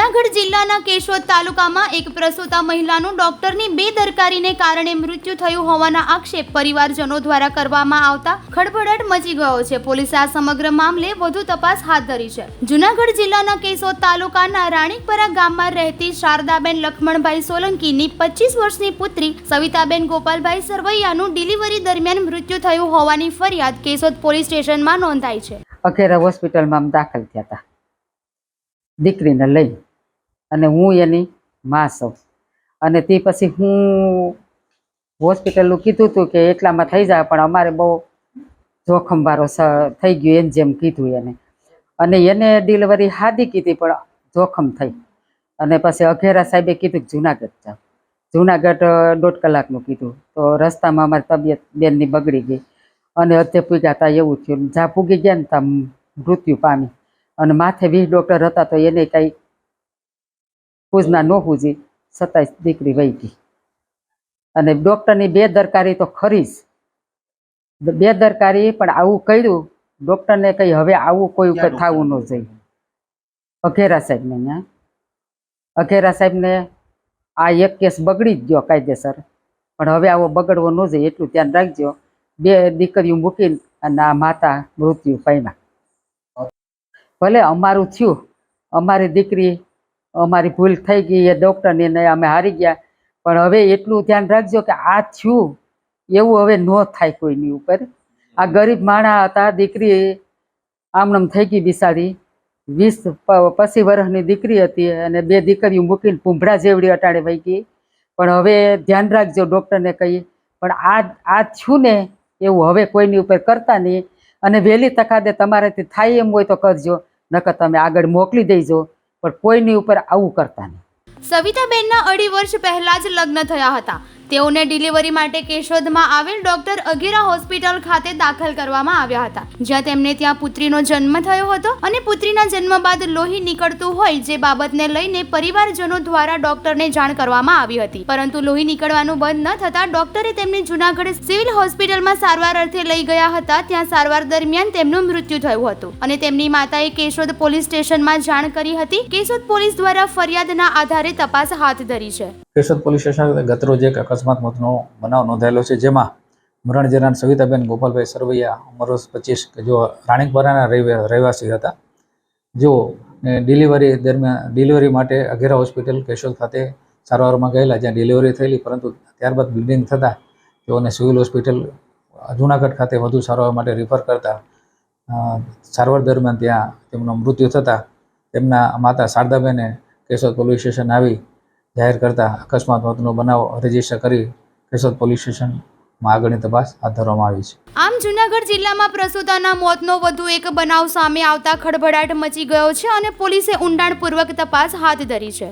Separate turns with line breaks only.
જુનાગઢ જિલ્લાના કેશોદ તાલુકામાં એક પ્રસૂતા મહિલાનું ડોક્ટરની બેદરકારીને કારણે મૃત્યુ થયું હોવાના આક્ષેપ પરિવારજનો દ્વારા કરવામાં આવતા ખળભળાટ મચી ગયો છે. પોલીસે આ સમગ્ર મામલે વધુ તપાસ હાથ ધરી છે. જુનાગઢ જિલ્લાના કેશોદ તાલુકાના રાણીકપરા ગામમાં રહેતી શારદાબેન લખમણભાઈ સોલંકીની પચીસ વર્ષની પુત્રી સવિતાબેન ગોપાલભાઈ સરવૈયાનું ડિલિવરી દરમિયાન મૃત્યુ થયું હોવાની ફરિયાદ કેશોદ પોલીસ સ્ટેશનમાં નોંધાઈ છે.
અખેરા હોસ્પિટલમાં દાખલ થયા હતા. દીકરીને લઈ અને હું એની મા છું. અને તે પછી હું હોસ્પિટલનું કીધું હતું કે એટલામાં થઈ જાય, પણ અમારે બહુ જોખમવાળો થઈ ગયો એમ જેમ કીધું એને. અને એને ડિલિવરી હાદી કીધી, પણ જોખમ થઈ. અને પછી અઘેરા સાહેબે કીધું કે જુનાગઢ જાઓ. જુનાગઢ દોઢ કલાકનું કીધું. તો રસ્તામાં અમારી તબિયત બેનની બગડી ગઈ. અને અધે પૂગ્યા હતા એવું થયું. જ્યાં પૂગી ગયા ને ત્યાં મૃત્યુ પામી. અને માથે વીસ ડૉક્ટર હતા તો એને કાંઈ પૂજના ન પૂજી છતાંય દીકરી વહી ગઈ. અને ડૉક્ટરની બેદરકારી તો ખરી જ. બેદરકારી પણ આવું કર્યું ડૉક્ટરને કંઈ હવે આવું કોઈ થવું ન જોઈએ. અઘેરા સાહેબને ત્યાં અઘેરા સાહેબને આ એક કેસ બગડી જ ગયો કાયદેસર. પણ હવે આવો બગડવો ન જોઈએ એટલું ધ્યાન રાખજો. બે દીકરીઓ મૂકીને અને આ માતા મૃત્યુ પામ્યા. ભલે અમારું થયું અમારી દીકરી અમારી ભૂલ થઈ ગઈ એ ડૉક્ટરને અમે હારી ગયા. પણ હવે એટલું ધ્યાન રાખજો કે આ થયું, એવું હવે ન થાય કોઈની ઉપર. આ ગરીબ માણા હતા, દીકરી, આમનામ થઈ ગઈ બિસારી વીસ પછી વર્ષની દીકરી હતી અને બે દીકરીઓ મૂકીને પૂંભળા જેવડી અટાડે વહી ગઈ. પણ હવે ધ્યાન રાખજો ડૉક્ટરને કહીએ પણ આ આ થયું ને, એવું હવે કોઈની ઉપર કરતા નહીં. અને વહેલી તકાદે તમારાથી થાય એમ હોય તો કરજો. નકર તમે આગળ મોકલી દેજો. પણ કોઈની ઉપર આવું કરતા નહીં.
સવિતાબેનના અઢી વર્ષ પહેલા જ લગ્ન થયા હતા. તેઓને ડિલિવરી માટે કેશોદમાં આવેલ ડોક્ટર અગીરા હોસ્પિટલ ખાતે દાખલ કરવામાં આવ્યા હતા, જ્યાં તેમને ત્યાં પુત્રીનો જન્મ થયો હતો અને પુત્રીના જન્મ બાદ લોહી નીકળતું હોય જે બાબતને લઈને પરિવારજનો દ્વારા ડોક્ટરને જાણ કરવામાં આવી હતી. પરંતુ લોહી નીકળવાનું બંધ ન થતાં ડોક્ટરે તેમને જુનાગઢ સિવિલ હોસ્પિટલમાં સારવાર અર્થે લઈ ગયા હતા, ત્યાં સારવાર દરમિયાન તેમનું મૃત્યુ થયું હતું. અને તેમની માતાએ કેશોદ પોલીસ સ્ટેશનમાં જાણ કરી હતી. કેશોદ પોલીસ દ્વારા ફરિયાદના આધારે તપાસ હાથ ધરી છે.
કેશોદ પોલીસ સ્ટેશન ગત રોજ એક અકસ્માત મોતનો બનાવ નોંધાયેલો છે, જેમાં મરણ જનાર સવિતાબેન ગોપાલભાઈ સરવૈયા ઉંમર પચીસ કે જો રાણીકપરાના રહેવા- રહેવાસી હતા. જેઓ ડિલિવરી દરમિયાન, ડિલિવરી માટે અઘેરા હોસ્પિટલ કેશોદ ખાતે સારવારમાં ગયેલા, જ્યાં ડિલિવરી થયેલી, પરંતુ ત્યારબાદ બિલ્ડિંગ થતાં તેઓને સિવિલ હોસ્પિટલ, જુનાગઢ ખાતે વધુ સારવાર માટે રિફર કરતા સારવાર દરમિયાન ત્યાં તેમનું મૃત્યુ થતાં તેમના માતા શારદાબેને કેશોદ પોલીસ સ્ટેશન આવી જાહેર કરતા અકસ્માત મોતનો બનાવ રજિસ્ટર કરી કેશોદ પોલીસ સ્ટેશનમાં આગળની તપાસ હાથ ધરવામાં આવી છે.
આમ જુનાગઢ જિલ્લામાં પ્રસૂતાના મોતનો વધુ એક બનાવ સામે આવતા ખળભળાટ મચી ગયો છે અને પોલીસે ઊંડાણપૂર્વક તપાસ હાથ ધરી છે.